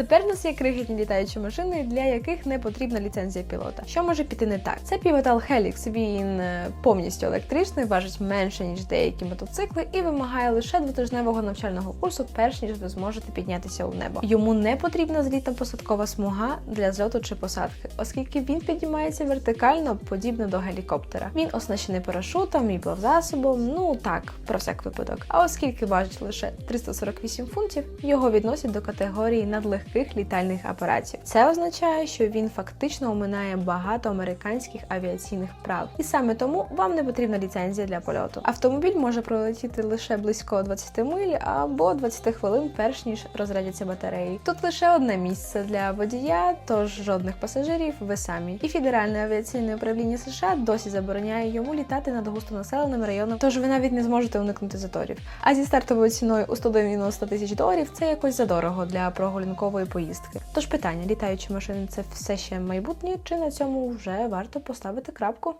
Тепер в нас є крихітні літаючі машини, для яких не потрібна ліцензія пілота. Що може піти не так? Це Pivotal Helix. Він е, повністю електричний, важить менше ніж деякі мотоцикли, і вимагає лише двотижневого навчального курсу, перш ніж ви зможете піднятися у небо. Йому не потрібна злітно-посадкова смуга для зльоту чи посадки, оскільки він піднімається вертикально, подібно до гелікоптера. Він оснащений парашутом і плавзасобом. Ну так, про всяк випадок. А оскільки важить лише 348 фунтів, його відносять до категорії надлегких літальних апаратів. Це означає, що він фактично оминає багато американських авіаційних прав, і саме тому вам не потрібна ліцензія для польоту. Автомобіль може пролетіти лише близько 20 миль або 20 хвилин, перш ніж розрядяться батареї. Тут лише одне місце для водія, тож жодних пасажирів ви самі. І федеральне авіаційне управління США досі забороняє йому літати над густонаселеним районом, тож ви навіть не зможете уникнути заторів. А зі стартовою ціною у 190 тисяч доларів це якось задорого для прогулянкової поїздки. Тож питання: літаючі машини це все ще майбутнє, чи на цьому вже варто поставити крапку?